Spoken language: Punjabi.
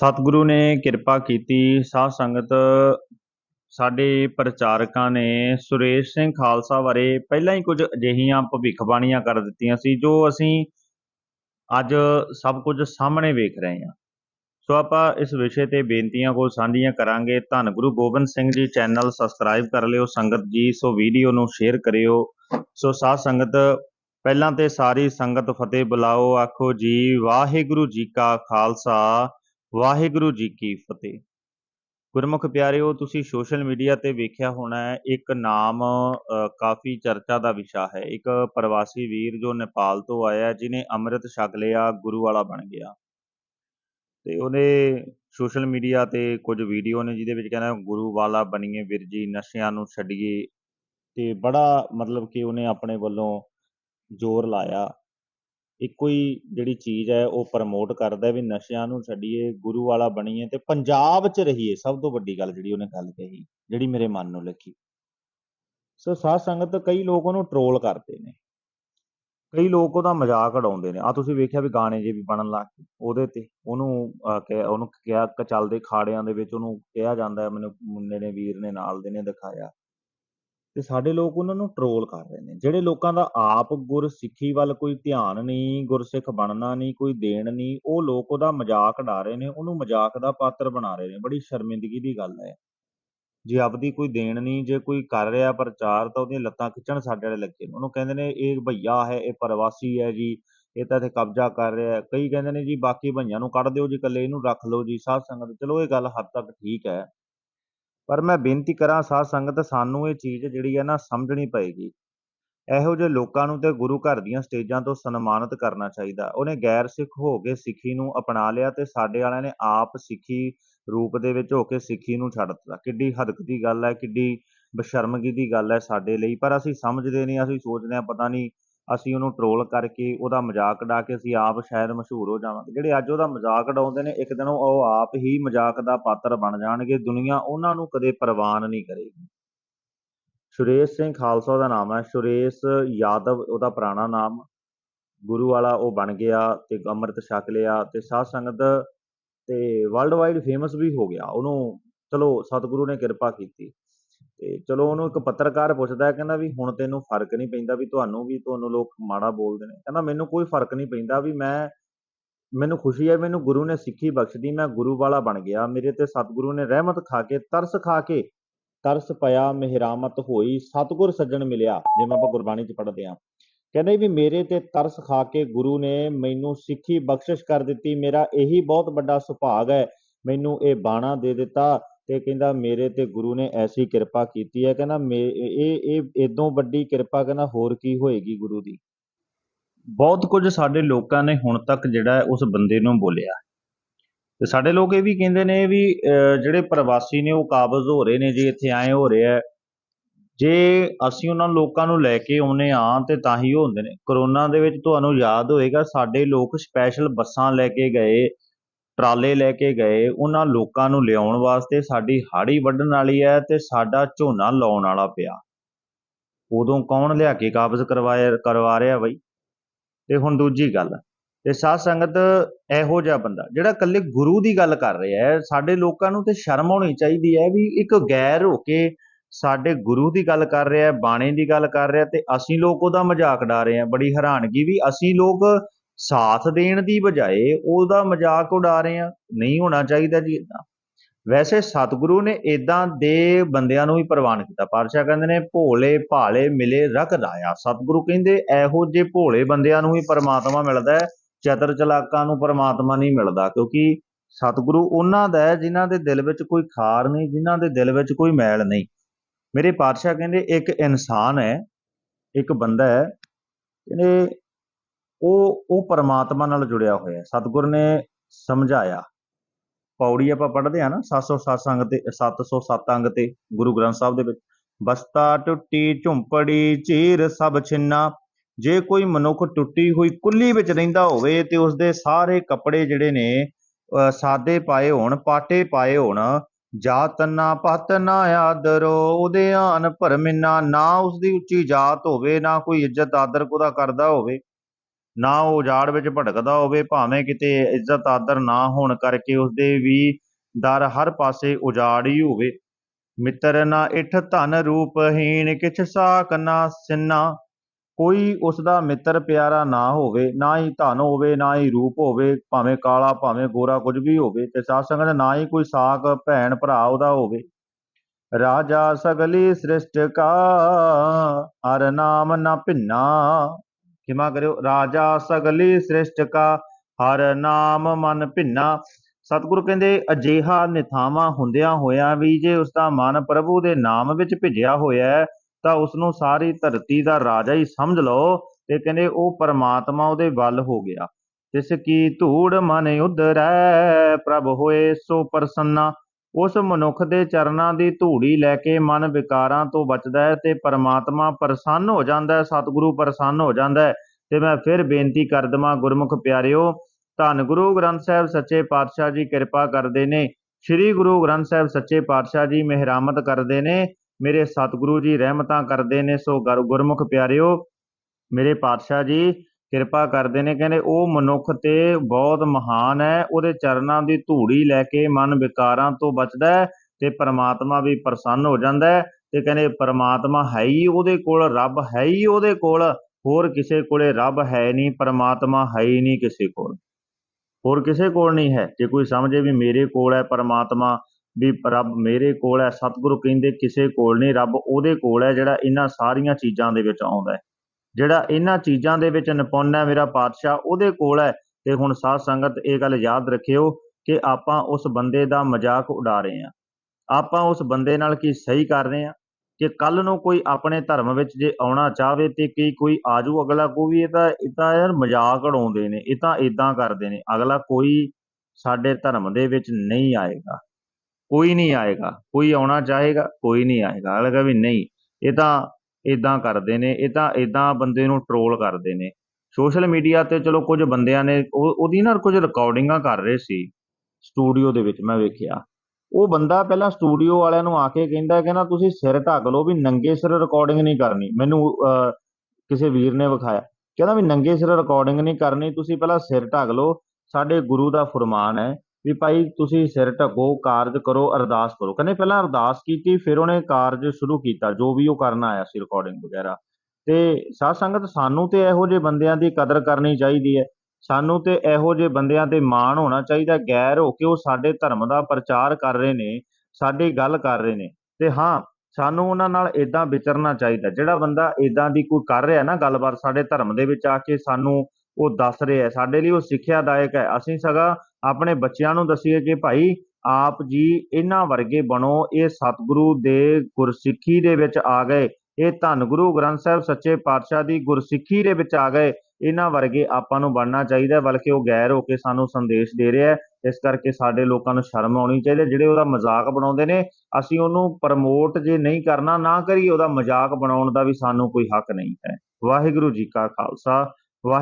ਸਤਿਗੁਰੂ ਨੇ ਕਿਰਪਾ ਕੀਤੀ, ਸਾਧ ਸੰਗਤ ਸਾਡੇ ਪ੍ਰਚਾਰਕਾਂ ਨੇ ਸੁਰੇਸ਼ ਸਿੰਘ ਖਾਲਸਾ ਬਾਰੇ ਪਹਿਲਾਂ ਹੀ ਕੁਝ ਅਜਿਹੀਆਂ ਭਵਿੱਖਬਾਣੀਆਂ ਕਰ ਦਿੱਤੀਆਂ ਸੀ, ਜੋ ਅਸੀਂ ਅੱਜ ਸਭ ਕੁਝ ਸਾਹਮਣੇ ਵੇਖ ਰਹੇ ਹਾਂ। ਸੋ ਆਪਾਂ ਇਸ ਵਿਸ਼ੇ ਤੇ ਬੇਨਤੀਆਂ ਕੋਲ ਸਾਂਝੀਆਂ ਕਰਾਂਗੇ। ਧੰਨ ਗੁਰੂ ਗੋਬਿੰਦ ਸਿੰਘ ਜੀ ਚੈਨਲ ਸਬਸਕ੍ਰਾਈਬ ਕਰ ਲਿਓ, ਸੰਗਤ ਜੀ, ਸੋ ਵੀਡੀਓ ਨੂੰ ਸ਼ੇਅਰ ਕਰਿਓ। ਸੋ ਸਾਧ ਸੰਗਤ, ਪਹਿਲਾਂ ਤੇ ਸਾਰੀ ਸੰਗਤ ਫਤਿਹ ਬੁਲਾਓ, ਆਖੋ ਜੀ, ਵਾਹਿਗੁਰੂ ਜੀ ਕਾ ਖਾਲਸਾ। ਵਾਹਿਗੁਰੂ ਜੀ ਕੀ ਫਤਿਹ। ਗੁਰਮੁਖ ਪਿਆਰਿਓ, ਤੁਸੀਂ ਸੋਸ਼ਲ ਮੀਡੀਆ ਤੇ ਵੇਖਿਆ ਹੋਣਾ ਹੈ, ਇੱਕ ਨਾਮ ਕਾਫੀ ਚਰਚਾ ਦਾ ਵਿਸ਼ਾ ਹੈ। ਇੱਕ ਪ੍ਰਵਾਸੀ ਵੀਰ ਜੋ ਨੇਪਾਲ ਤੋਂ ਆਇਆ ਜਿਨੇ ਅੰਮ੍ਰਿਤ ਛਕ ਲਿਆ ਗੁਰੂ ਵਾਲਾ ਬਣ ਗਿਆ। ਤੇ ਉਹਦੇ ਸੋਸ਼ਲ ਮੀਡੀਆ ਤੇ ਕੁਝ ਵੀਡੀਓ ਨੇ, ਜਿਹਦੇ ਵਿੱਚ ਕਹਿੰਦਾ ਗੁਰੂ ਵਾਲਾ ਬਣੀਏ ਵੀਰ ਜੀ, ਨਸ਼ਿਆਂ ਨੂੰ ਛੱਡੀਏ। ਤੇ ਬੜਾ ਮਤਲਬ ਕਿ ਉਹਨੇ ਆਪਣੇ ਵੱਲੋਂ ਜ਼ੋਰ ਲਾਇਆ। ਇੱਕੋ ਹੀ ਜਿਹੜੀ ਚੀਜ਼ ਹੈ, ਉਹ ਪ੍ਰਮੋਟ ਕਰਦਾ ਵੀ ਨਸ਼ਿਆਂ ਨੂੰ ਛੱਡੀਏ ਗੁਰੂ ਵਾਲਾ ਬਣੀਏ ਤੇ ਪੰਜਾਬ 'ਚ ਰਹੀਏ। ਸਭ ਤੋਂ ਵੱਡੀ ਗੱਲ ਜਿਹੜੀ ਉਹਨੇ ਗੱਲ ਕਹੀ, ਜਿਹੜੀ ਮੇਰੇ ਮਨ ਨੂੰ ਲੱਗੀ ਸੋ ਸਾਧ ਸੰਗਤ ਕਈ ਲੋਕ ਉਹਨੂੰ ਟਰੋਲ ਕਰਦੇ ਨੇ। ਕਈ ਲੋਕ ਉਹਦਾ ਮਜ਼ਾਕ ਉਡਾਉਂਦੇ ਨੇ। ਆ ਤੁਸੀਂ ਵੇਖਿਆ ਵੀ ਗਾਣੇ ਜੇ ਵੀ ਬਣਨ ਲੱਗ ਗਏ, ਉਹਦੇ ਤੇ ਉਹਨੂੰ ਉਹਨੂੰ ਕਿਹਾ, ਚੱਲਦੇ ਖਾੜਿਆਂ ਦੇ ਵਿੱਚ ਉਹਨੂੰ ਕਿਹਾ ਜਾਂਦਾ ਮੈਨੂੰ ਮੁੰਡੇ ਨੇ, ਵੀਰ ਨੇ ਨਾਲ ਦੇ ਨੇ ਦਿਖਾਇਆ। ਤੇ ਸਾਡੇ ਲੋਕ ਉਹਨਾਂ ਨੂੰ ਟਰੋਲ ਕਰ ਰਹੇ ਨੇ। ਜਿਹੜੇ ਲੋਕਾਂ ਦਾ ਆਪ ਗੁਰਸਿੱਖੀ ਵੱਲ ਕੋਈ ਧਿਆਨ ਨਹੀਂ, ਗੁਰਸਿੱਖ ਬਣਨਾ ਨਹੀਂ, ਕੋਈ ਦੇਣ ਨਹੀਂ, ਉਹ ਲੋਕ ਉਹਦਾ ਮਜ਼ਾਕ ਉਡਾ ਰਹੇ ਨੇ, ਉਹਨੂੰ ਮਜ਼ਾਕ ਦਾ ਪਾਤਰ ਬਣਾ ਰਹੇ ਨੇ। ਬੜੀ ਸ਼ਰਮਿੰਦਗੀ ਦੀ ਗੱਲ ਹੈ। ਜੇ ਆਪਦੀ ਕੋਈ ਦੇਣ ਨਹੀਂ, ਜੇ ਕੋਈ ਕਰ ਰਿਹਾ ਪ੍ਰਚਾਰ, ਤਾਂ ਉਹਦੀਆਂ ਲੱਤਾਂ ਖਿੱਚਣ ਸਾਡੇ ਵਾਲੇ ਲੱਗੇ ਨੇ। ਉਹਨੂੰ ਕਹਿੰਦੇ ਨੇ, ਇਹ ਭਈਆ ਹੈ, ਇਹ ਪ੍ਰਵਾਸੀ ਹੈ ਜੀ, ਇਹ ਤਾਂ ਇੱਥੇ ਕਬਜ਼ਾ ਕਰ ਰਿਹਾ ਹੈ। ਕਈ ਕਹਿੰਦੇ ਨੇ ਜੀ, ਬਾਕੀ ਭਈਆਂ ਨੂੰ ਕੱਢ ਦਿਓ ਜੀ, ਇਕੱਲੇ ਇਹਨੂੰ ਰੱਖ ਲਓ ਜੀ, ਸਾਧ ਸੰਗਤ, ਚਲੋ ਇਹ ਗੱਲ ਹੱਦ ਤੱਕ ਠੀਕ ਹੈ। ਪਰ ਮੈਂ ਬੇਨਤੀ ਕਰਾਂ ਸਾਧ ਸੰਗਤ, ਸਾਨੂੰ ਇਹ ਚੀਜ਼ ਜਿਹੜੀ ਹੈ ਨਾ ਸਮਝਣੀ ਪਏਗੀ। ਇਹੋ ਜਿਹੇ ਲੋਕਾਂ ਨੂੰ ਤੇ ਗੁਰੂ ਘਰ ਦੀਆਂ ਸਟੇਜਾਂ ਤੋਂ ਸਨਮਾਨਿਤ ਕਰਨਾ ਚਾਹੀਦਾ। ਉਹਨੇ ਗੈਰ ਸਿੱਖ ਹੋ ਕੇ ਸਿੱਖੀ ਨੂੰ ਅਪਣਾ ਲਿਆ ਤੇ ਸਾਡੇ ਵਾਲਿਆਂ ਨੇ ਆਪ ਸਿੱਖੀ ਰੂਪ ਦੇ ਵਿੱਚ ਹੋ ਕੇ ਸਿੱਖੀ ਨੂੰ ਛੱਡ ਦਿੱਤਾ। ਕਿੱਡੀ ਹਦਕ ਦੀ ਗੱਲ ਹੈ, ਕਿੱਡੀ ਬਸ਼ਰਮਗੀ ਦੀ ਗੱਲ ਹੈ ਸਾਡੇ ਲਈ। ਪਰ ਅਸੀਂ ਸਮਝਦੇ ਨਹੀਂ, ਅਸੀਂ ਸੋਚਦੇ ਹਾਂ, ਪਤਾ ਨਹੀਂ ਅਸੀਂ ਉਹਨੂੰ ਟਰੋਲ ਕਰਕੇ ਉਹਦਾ ਮਜ਼ਾਕ ਉਡਾ ਕੇ ਅਸੀਂ ਆਪ ਸ਼ਾਇਦ ਮਸ਼ਹੂਰ ਹੋ ਜਾਵਾਂਗੇ। ਜਿਹੜੇ ਅੱਜ ਉਹਦਾ ਮਜ਼ਾਕ ਉਡਾਉਂਦੇ ਨੇ, ਇੱਕ ਦਿਨ ਉਹ ਆਪ ਹੀ ਮਜ਼ਾਕ ਦਾ ਪਾਤਰ ਬਣ ਜਾਣਗੇ। ਦੁਨੀਆ ਉਹਨਾਂ ਨੂੰ ਕਦੇ ਪ੍ਰਵਾਨ ਨਹੀਂ ਕਰੇਗੀ। ਸੁਰੇਸ਼ ਸਿੰਘ ਖਾਲਸਾ ਦਾ ਨਾਮ ਹੈ। ਸੁਰੇਸ਼ ਯਾਦਵ, ਉਹਦਾ ਪੁਰਾਣਾ ਨਾਮ ਗੁਰੂ ਵਾਲਾ ਉਹ ਬਣ ਗਿਆ ਤੇ ਅੰਮ੍ਰਿਤ ਛਕ ਲਿਆ ਤੇ ਸਾਧ ਸੰਗਤ ਤੇ ਵਰਲਡ ਵਾਈਡ ਫੇਮਸ ਵੀ ਹੋ ਗਿਆ। ਉਹਨੂੰ ਚਲੋ ਸਤਿਗੁਰੂ ਨੇ ਕਿਰਪਾ ਕੀਤੀ। ਤੇ ਚਲੋ ਉਹਨੂੰ ਇੱਕ ਪੱਤਰਕਾਰ ਪੁੱਛਦਾ ਕਹਿੰਦਾ ਵੀ ਹੁਣ ਤੈਨੂੰ ਫ਼ਰਕ ਨਹੀਂ ਪੈਂਦਾ ਵੀ ਤੁਹਾਨੂੰ ਵੀ ਤੁਹਾਨੂੰ ਲੋਕ ਮਾੜਾ ਬੋਲਦੇ ਨੇ। ਕਹਿੰਦਾ ਮੈਨੂੰ ਕੋਈ ਫ਼ਰਕ ਨਹੀਂ ਪੈਂਦਾ ਵੀ ਮੈਂ, ਮੈਨੂੰ ਖੁਸ਼ੀ ਹੈ, ਮੈਨੂੰ ਗੁਰੂ ਨੇ ਸਿੱਖੀ ਬਖਸ਼ਦੀ ਮੈਂ ਗੁਰੂ ਵਾਲਾ ਬਣ ਗਿਆ। ਮੇਰੇ ਤੇ ਸਤਿਗੁਰੂ ਨੇ ਰਹਿਮਤ ਖਾ ਕੇ, ਤਰਸ ਖਾ ਕੇ, ਤਰਸ ਪਿਆ, ਮਿਹਰਾਮਤ ਹੋਈ, ਸਤਿਗੁਰ ਸੱਜਣ ਮਿਲਿਆ, ਜਿਵੇਂ ਆਪਾਂ ਗੁਰਬਾਣੀ ਚ ਪੜ੍ਹਦੇ ਹਾਂ। ਕਹਿੰਦੇ ਵੀ ਮੇਰੇ ਤੇ ਤਰਸ ਖਾ ਕੇ ਗੁਰੂ ਨੇ ਮੈਨੂੰ ਸਿੱਖੀ ਬਖਸ਼ਿਸ਼ ਕਰ ਦਿੱਤੀ। ਮੇਰਾ ਇਹੀ ਬਹੁਤ ਵੱਡਾ ਸੁਭਾਗ ਹੈ। ਮੈਨੂੰ ਇਹ ਬਾਣਾ ਦੇ ਦਿੱਤਾ। ਤੇ ਕਹਿੰਦਾ ਮੇਰੇ ਤੇ ਗੁਰੂ ਨੇ ਐਸੀ ਕਿਰਪਾ ਕੀਤੀ ਹੈ ਕਹਿੰਦਾ ਮੇ- ਇਹ ਇਹ ਇਦੋਂ ਵੱਡੀ ਕਿਰਪਾ ਕਹਿੰਦਾ ਹੋਰ ਕੀ ਹੋਏਗੀ ਗੁਰੂ ਦੀ? ਬਹੁਤ ਕੁਝ ਸਾਡੇ ਲੋਕਾਂ ਨੇ ਹੁਣ ਤੱਕ ਜਿਹੜਾ ਉਸ ਬੰਦੇ ਨੂੰ ਬੋਲਿਆ। ਤੇ ਸਾਡੇ ਲੋਕ ਇਹ ਵੀ ਕਹਿੰਦੇ ਨੇ ਵੀ ਅਹ, ਜਿਹੜੇ ਪ੍ਰਵਾਸੀ ਨੇ ਉਹ ਕਾਬਜ਼ ਹੋ ਰਹੇ ਨੇ ਜੀ ਇੱਥੇ ਆਏ ਹੋ ਰਹੇ ਆ ਜੇ ਅਸੀਂ ਉਹਨਾਂ ਲੋਕਾਂ ਨੂੰ ਲੈ ਕੇ ਆਉਨੇ ਆ ਤੇ ਤਾਂ ਹੀ ਉਹ ਹੁੰਦੇ ਨੇ। ਕਰੋਨਾ ਦੇ ਵਿੱਚ ਤੁਹਾਨੂੰ ਯਾਦ ਹੋਏਗਾ ਸਾਡੇ ਲੋਕ ਸਪੈਸ਼ਲ ਬੱਸਾਂ ਲੈ ਕੇ ਗਏ ਟਰਾਲੇ ਲੈ ਕੇ ਗਏ, ਉਹਨਾਂ ਲੋਕਾਂ ਨੂੰ ਲਿਆਉਣ ਵਾਸਤੇ ਸਾਡੀ ਹਾੜੀ ਵੱਢਣ ਵਾਲੀ ਹੈ ਤੇ ਸਾਡਾ ਝੋਨਾ ਲਾਉਣ ਵਾਲਾ ਪਿਆ। ਉਦੋਂ ਕੌਣ ਲਿਆ ਕੇ ਕਾਬਜ਼ ਕਰਵਾਇਆ ਕਰਵਾ ਰਿਹਾ ਬਈ? ਤੇ ਹੁਣ ਦੂਜੀ ਗੱਲ, ਤੇ ਸਾਧ ਸੰਗਤ ਇਹੋ ਜਿਹਾ ਬੰਦਾ, ਜਿਹੜਾ ਇਕੱਲੇ ਗੁਰੂ ਦੀ ਗੱਲ ਕਰ ਰਿਹਾ ਹੈ, ਸਾਡੇ ਲੋਕਾਂ ਨੂੰ ਤੇ ਸ਼ਰਮ ਆਉਣੀ ਚਾਹੀਦੀ ਹੈ ਵੀ ਇੱਕ ਗੈਰ ਹੋ ਕੇ ਸਾਡੇ ਗੁਰੂ ਦੀ ਗੱਲ ਕਰ ਰਿਹਾ ਹੈ, ਬਾਣੇ ਦੀ ਗੱਲ ਕਰ ਰਿਹਾ ਤੇ ਅਸੀਂ ਲੋਕ ਉਹਦਾ ਮਜ਼ਾਕ ਉਡਾ ਰਹੇ ਹਾਂ, ਬੜੀ ਹੈਰਾਨਗੀ ਵੀ ਅਸੀਂ ਲੋਕ ਸਾਥ ਦੇਣ ਦੀ ਬਜਾਏ ਉਹਦਾ ਮਜ਼ਾਕ ਉਡਾ ਰਹੇ ਹਾਂ। ਨਹੀਂ ਹੋਣਾ ਚਾਹੀਦਾ ਜੀ ਇਦਾਂ ਵੈਸੇ ਸਤਿਗੁਰੂ ਨੇ ਇਦਾਂ ਦੇ ਬੰਦਿਆਂ ਨੂੰ ਵੀ ਪ੍ਰਵਾਨ ਕੀਤਾ। ਪਾਤਸ਼ਾਹ ਕਹਿੰਦੇ ਨੇ, ਭੋਲੇ ਭਾਲੇ ਮਿਲੇ ਰਖ ਰਾਇਆ ਸਤਿਗੁਰੂ ਕਹਿੰਦੇ, ਇਹੋ ਜਿਹੇ ਭੋਲੇ ਬੰਦਿਆਂ ਨੂੰ ਹੀ ਪਰਮਾਤਮਾ ਮਿਲਦਾ ਹੈ। ਚਤਰ ਚਲਾਕਾਂ ਨੂੰ ਪਰਮਾਤਮਾ ਨਹੀਂ ਮਿਲਦਾ, ਕਿਉਂਕਿ ਸਤਿਗੁਰੂ ਉਹਨਾਂ ਦਾ ਹੈ ਜਿਨ੍ਹਾਂ ਦੇ ਦਿਲ ਵਿੱਚ ਕੋਈ ਖਾਰ ਨਹੀਂ, ਜਿਨ੍ਹਾਂ ਦੇ ਦਿਲ ਵਿੱਚ ਕੋਈ ਮੈਲ ਨਹੀਂ। ਮੇਰੇ ਪਾਤਸ਼ਾਹ ਕਹਿੰਦੇ, ਇੱਕ ਇਨਸਾਨ ਹੈ, ਇੱਕ ਬੰਦਾ ਹੈ ਕਹਿੰਦੇ ਉਹ ਉਹ ਪਰਮਾਤਮਾ ਨਾਲ ਜੁੜਿਆ ਹੋਇਆ ਹੈ। ਸਤਿਗੁਰ ਨੇ ਸਮਝਾਇਆ। ਪੌੜੀ ਆਪਾਂ ਪੜ੍ਹਦੇ ਆ ਨਾ 707 ਅੰਗ ਤੇ 707 ਅੰਗ ਤੇ ਗੁਰੂ ਗ੍ਰੰਥ ਸਾਹਿਬ ਦੇ ਵਿੱਚ, ਬਸਤਾ ਟੁੱਟੀ ਝੁੰਪੜੀ ਚੀਰ ਸਭ ਛਿੰਨਾ, ਜੇ ਕੋਈ ਮਨੁੱਖ ਟੁੱਟੀ ਹੋਈ ਕੁੱਲੀ ਵਿੱਚ ਰਹਿੰਦਾ ਹੋਵੇ ਤੇ ਉਸਦੇ ਸਾਰੇ ਕੱਪੜੇ ਜਿਹੜੇ ਨੇ, ਅਹ ਸਾਦੇ ਪਾਏ ਹੋਣ, ਪਾਟੇ ਪਾਏ ਹੋਣ ਜਾਤ ਨਾ ਪਤ ਨਾ ਆਦਰੋ, ਉਹਦੇ ਆਨ ਭਰਮਿਨਾ ਨਾ ਉਸਦੀ ਉੱਚੀ ਜਾਤ ਹੋਵੇ, ਨਾ ਕੋਈ ਇੱਜ਼ਤ ਆਦਰ ਉਹਦਾ ਕਰਦਾ ਹੋਵੇ ਨਾ ਉਹ ਉਜਾੜ ਵਿੱਚ ਭਟਕਦਾ ਹੋਵੇ, ਭਾਵੇਂ ਕਿਤੇ ਇੱਜ਼ਤ ਆਦਰ ਨਾ ਹੋਣ ਕਰਕੇ ਉਸਦੇ ਵੀ ਦਰ ਹਰ ਪਾਸੇ ਉਜਾੜ ਹੀ ਹੋਵੇ। ਮਿੱਤਰ ਨਾ ਇਠ ਧਨ ਰੂਪਹੀਣ, ਕਿਛ ਸਾਕ ਨਾ ਸਿੰਨਾ। ਕੋਈ ਉਸ ਦਾ ਮਿੱਤਰ ਪਿਆਰਾ ਨਾ ਹੋਵੇ, ਨਾ ਹੀ ਧਨ ਹੋਵੇ, ਨਾ ਹੀ ਰੂਪ ਹੋਵੇ, ਭਾਵੇਂ ਕਾਲਾ, ਭਾਵੇਂ ਗੋਰਾ ਕੁਝ ਵੀ ਹੋਵੇ, ਤੇ ਸਾਧ ਸੰਗਤ ਨਾ ਹੀ ਕੋਈ ਸਾਕ ਭੈਣ ਭਰਾ ਉਹਦਾ ਹੋਵੇ। ਰਾਜਾ ਸਗਲੀ ਸ੍ਰਿਸ਼ਟ ਕਾ, ਹਰ ਨਾਮ ਨਾ ਭਿੰਨਾ। ਖਿਮਾ ਕਰਿਓ। ਰਾਜਾ ਸਗਲੀ ਸ੍ਰਿਸ਼ਟ ਕਾ ਹਰ ਨਾਮ ਮਨ ਭਿੰਨਾ। ਸਤਿਗੁਰੂ ਕਹਿੰਦੇ, ਅਜੇਹਾ ਨਿਥਾਵਾਂ ਹੁੰਦਿਆਂ ਹੋਇਆਂ ਵੀ ਜੇ ਉਸ ਦਾ ਮਨ ਪ੍ਰਭੂ ਦੇ ਨਾਮ ਵਿੱਚ ਭਿੱਜਿਆ ਹੋਇਆ ਹੈ, ਤਾਂ ਉਸ ਨੂੰ ਸਾਰੀ ਧਰਤੀ ਦਾ ਰਾਜਾ ਹੀ ਸਮਝ ਲਓ। ਤੇ ਕਹਿੰਦੇ, ਉਹ ਪਰਮਾਤਮਾ ਉਹਦੇ ਵੱਲ ਹੋ ਗਿਆ। ਤਿਸ ਕੀ ਧੂੜ ਮਨ ਉਧਰੈ, ਪ੍ਰਭ ਹੋਏ ਸੋ ਪ੍ਰਸੰਨਾ। ਉਸ ਮਨੁੱਖ ਦੇ ਚਰਨਾਂ ਦੀ ਧੂੜੀ ਲੈ ਕੇ ਮਨ ਵਿਕਾਰਾਂ ਤੋਂ ਬਚਦਾ ਹੈ ਤੇ ਪਰਮਾਤਮਾ ਪ੍ਰਸੰਨ ਹੋ ਜਾਂਦਾ ਹੈ, ਸਤਿਗੁਰੂ ਪ੍ਰਸੰਨ ਹੋ ਜਾਂਦਾ ਹੈ। ਤੇ ਮੈਂ ਫਿਰ ਬੇਨਤੀ ਕਰ ਦਵਾਂ, ਗੁਰਮੁਖ ਪਿਆਰਿਓ, ਧੰਨ ਗੁਰੂ ਗ੍ਰੰਥ ਸਾਹਿਬ ਸੱਚੇ ਪਾਤਸ਼ਾਹ ਜੀ ਕਿਰਪਾ ਕਰਦੇ ਨੇ, ਸ੍ਰੀ ਗੁਰੂ ਗ੍ਰੰਥ ਸਾਹਿਬ ਸੱਚੇ ਪਾਤਸ਼ਾਹ ਜੀ ਮਿਹਰਾਮਤ ਕਰਦੇ ਨੇ, ਮੇਰੇ ਸਤਿਗੁਰੂ ਜੀ ਰਹਿਮਤਾਂ ਕਰਦੇ ਨੇ। ਸੋ ਗੁਰਮੁਖ ਪਿਆਰਿਓ, ਮੇਰੇ ਪਾਤਸ਼ਾਹ ਜੀ ਕਿਰਪਾ ਕਰਦੇ ਨੇ, ਕਹਿੰਦੇ ਉਹ ਮਨੁੱਖ ਤੇ ਬਹੁਤ ਮਹਾਨ ਹੈ, ਉਹਦੇ ਚਰਨਾਂ ਦੀ ਧੂੜੀ ਲੈ ਕੇ ਮਨ ਵਿਕਾਰਾਂ ਤੋਂ ਬਚਦਾ ਹੈ ਤੇ ਪਰਮਾਤਮਾ ਵੀ ਪ੍ਰਸੰਨ ਹੋ ਜਾਂਦਾ ਹੈ ਤੇ ਕਹਿੰਦੇ ਪਰਮਾਤਮਾ ਹੈ ਹੀ ਉਹਦੇ ਕੋਲ, ਰੱਬ ਹੈ ਹੀ ਉਹਦੇ ਕੋਲ, ਹੋਰ ਕਿਸੇ ਕੋਲੇ ਰੱਬ ਹੈ ਨਹੀਂ, ਪਰਮਾਤਮਾ ਹੈ ਹੀ ਨਹੀਂ ਕਿਸੇ ਕੋਲ। ਹੋਰ ਕਿਸੇ ਕੋਲ ਨਹੀਂ ਹੈ, ਜੇ ਕੋਈ ਸਮਝੇ ਵੀ ਮੇਰੇ ਕੋਲ ਹੈ ਪਰਮਾਤਮਾ, ਵੀ ਰੱਬ ਮੇਰੇ ਕੋਲ ਹੈ, ਸਤਿਗੁਰੂ ਕਹਿੰਦੇ ਕਿਸੇ ਕੋਲ ਨਹੀਂ, ਰੱਬ ਉਹਦੇ ਕੋਲ ਹੈ ਜਿਹੜਾ ਇਹਨਾਂ ਸਾਰੀਆਂ ਚੀਜ਼ਾਂ ਦੇ ਵਿੱਚ ਆਉਂਦਾ ਹੈ। ਜਿਹੜਾ ਇਹਨਾਂ ਚੀਜ਼ਾਂ ਦੇ ਵਿੱਚ ਨਿਪੁੰਨ ਹੈ ਮੇਰਾ ਪਾਤਸ਼ਾਹ, ਉਹਦੇ ਕੋਲ ਹੈ। ਤੇ ਹੁਣ ਸਾਧ ਸੰਗਤ, ਇਹ ਗੱਲ ਯਾਦ ਰੱਖਿਓ ਕਿ ਆਪਾਂ ਉਸ ਬੰਦੇ ਦਾ ਮਜ਼ਾਕ ਉਡਾ ਰਹੇ ਹਾਂ। ਆਪਾਂ ਉਸ ਬੰਦੇ ਨਾਲ ਕੀ ਸਹੀ ਕਰ ਰਹੇ ਹਾਂ? ਕਿ ਕੱਲ ਨੂੰ ਕੋਈ ਆਪਣੇ ਧਰਮ ਵਿੱਚ ਜੇ ਆਉਣਾ ਚਾਹਵੇ ਤੇ ਕੀ ਕੋਈ ਆਜੂ? ਅਗਲਾ ਕੋਈ ਵੀ ਇਹ ਤਾਂ ਇਹ ਤਾਂ ਯਾਰ ਮਜ਼ਾਕ ਉਡਾਉਂਦੇ ਨੇ, ਇਹ ਤਾਂ ਇਦਾਂ ਕਰਦੇ ਨੇ। ਅਗਲਾ ਕੋਈ ਸਾਡੇ ਧਰਮ ਦੇ ਵਿੱਚ ਨਹੀਂ ਆਏਗਾ। ਕੋਈ ਨਹੀਂ ਆਏਗਾ। ਕੋਈ ਆਉਣਾ ਚਾਹੇਗਾ, ਕੋਈ ਨਹੀਂ ਆਏਗਾ। ਅਗਲਾ ਵੀ ਨਹੀਂ, ਇਹ ਤਾਂ ਇਦਾਂ ਕਰਦੇ ਨੇ ਇਹ ਤਾਂ ਇਦਾਂ ਬੰਦੇ ਨੂੰ ਟਰੋਲ ਕਰਦੇ ਨੇ। ਸੋਸ਼ਲ ਮੀਡੀਆ ਤੇ ਚਲੋ ਕੁਝ ਬੰਦਿਆਂ ਨੇ ਉਹਦੀ ਨਾ ਕੁਝ ਰਿਕਾਰਡਿੰਗਾਂ ਕਰ ਰਹੇ ਸੀ ਸਟੂਡੀਓ ਦੇ ਵਿੱਚ ਮੈਂ ਵੇਖਿਆ। ਉਹ ਬੰਦਾ ਪਹਿਲਾਂ ਸਟੂਡੀਓ ਵਾਲਿਆਂ ਨੂੰ ਆ ਕੇ ਕਹਿੰਦਾ ਕਹਿੰਦਾ ਤੁਸੀਂ ਸਿਰ ਢੱਕ ਲਓ ਵੀ ਨੰਗੇ ਸਿਰ ਰਿਕਾਰਡਿੰਗ ਨਹੀਂ ਕਰਨੀ। ਮੈਨੂੰ ਅਹ, ਕਿਸੇ ਵੀਰ ਨੇ ਵਿਖਾਇਆ ਕਹਿੰਦਾ ਵੀ ਨੰਗੇ ਸਿਰ ਰਿਕਾਰਡਿੰਗ ਨਹੀਂ ਕਰਨੀ ਤੁਸੀਂ ਪਹਿਲਾਂ ਸਿਰ ਢੱਕ ਲਓ ਸਾਡੇ ਗੁਰੂ ਦਾ ਫਰਮਾਨ ਹੈ ਵੀ ਭਾਈ ਤੁਸੀਂ ਸਿਰ ਢੱਕੋ, ਕਾਰਜ ਕਰੋ, ਅਰਦਾਸ ਕਰੋ। ਕਹਿੰਦੇ ਪਹਿਲਾਂ ਅਰਦਾਸ ਕੀਤੀ, ਫਿਰ ਉਹਨੇ ਕਾਰਜ ਸ਼ੁਰੂ ਕੀਤਾ, ਜੋ ਵੀ ਉਹ ਕਰਨ ਆਇਆ ਸੀ ਰਿਕਾਰਡਿੰਗ ਵਗੈਰਾ। ਤੇ ਸਾਧ ਸੰਗਤ, ਸਾਨੂੰ ਤੇ ਇਹੋ ਜਿਹੇ ਬੰਦਿਆਂ ਦੀ ਕਦਰ ਕਰਨੀ ਚਾਹੀਦੀ ਹੈ। ਸਾਨੂੰ ਤੇ ਇਹੋ ਜਿਹੇ ਬੰਦਿਆਂ ਤੇ ਮਾਣ ਹੋਣਾ ਚਾਹੀਦਾ, ਗੈਰ ਹੋ ਕੇ ਉਹ ਸਾਡੇ ਧਰਮ ਦਾ ਪ੍ਰਚਾਰ ਕਰ ਰਹੇ ਨੇ, ਸਾਡੀ ਗੱਲ ਕਰ ਰਹੇ ਨੇ। ਤੇ ਹਾਂ, ਸਾਨੂੰ ਉਹਨਾਂ ਨਾਲ ਇਦਾਂ ਵਿਚਰਨਾ ਚਾਹੀਦਾ। ਜਿਹੜਾ ਬੰਦਾ ਇਦਾਂ ਦੀ ਕੋਈ ਕਰ ਰਿਹਾ ਨਾ, ਗੱਲਬਾਤ ਸਾਡੇ ਧਰਮ ਦੇ ਵਿੱਚ ਆ ਕੇ ਸਾਨੂੰ ਉਹ ਦੱਸ ਰਿਹਾ ਹੈ। ਸਾਡੇ ਲਈ ਉਹ ਸਿੱਖਿਆਦਾਇਕ ਹੈ। ਅਸੀਂ ਸਗਾ ਆਪਣੇ ਬੱਚਿਆਂ ਨੂੰ ਦਸੀਏ ਕਿ ਭਾਈ ਆਪ ਜੀ ਇਹਨਾਂ ਵਰਗੇ ਬਣੋ। ਇਹ ਸਤਿਗੁਰੂ ਦੇ ਗੁਰਸਿੱਖੀ ਦੇ ਵਿੱਚ ਆ ਗਏ। ਇਹ ਧੰਨ ਗੁਰੂ ਗ੍ਰੰਥ ਸਾਹਿਬ ਸੱਚੇ ਪਾਤਸ਼ਾਹ ਦੀ ਗੁਰਸਿੱਖੀ ਦੇ ਵਿੱਚ ਆ ਗਏ। ਇਹਨਾਂ ਵਰਗੇ ਆਪਾਂ ਨੂੰ ਬਣਨਾ ਚਾਹੀਦਾ ਬਲਕਿ ਉਹ ਗੈਰ ਹੋ ਕੇ ਸਾਨੂੰ ਸੰਦੇਸ਼ ਦੇ ਰਿਹਾ ਇਸ ਕਰਕੇ ਸਾਡੇ ਲੋਕਾਂ ਨੂੰ ਸ਼ਰਮ ਆਉਣੀ ਚਾਹੀਦੀ ਹੈ। ਜਿਹੜੇ ਉਹਦਾ ਮਜ਼ਾਕ ਬਣਾਉਂਦੇ ਨੇ, ਅਸੀਂ ਉਹਨੂੰ ਪ੍ਰਮੋਟ ਜੇ ਨਹੀਂ ਕਰਨਾ, ਨਾ ਕਰੀਏ, ਉਹਦਾ ਮਜ਼ਾਕ ਬਣਾਉਣ ਦਾ ਵੀ ਸਾਨੂੰ ਕੋਈ ਹੱਕ ਨਹੀਂ ਹੈ। ਵਾਹਿਗੁਰੂ ਜੀ ਕਾ ਖਾਲਸਾ। ਵਾਹਿਗੁਰੂ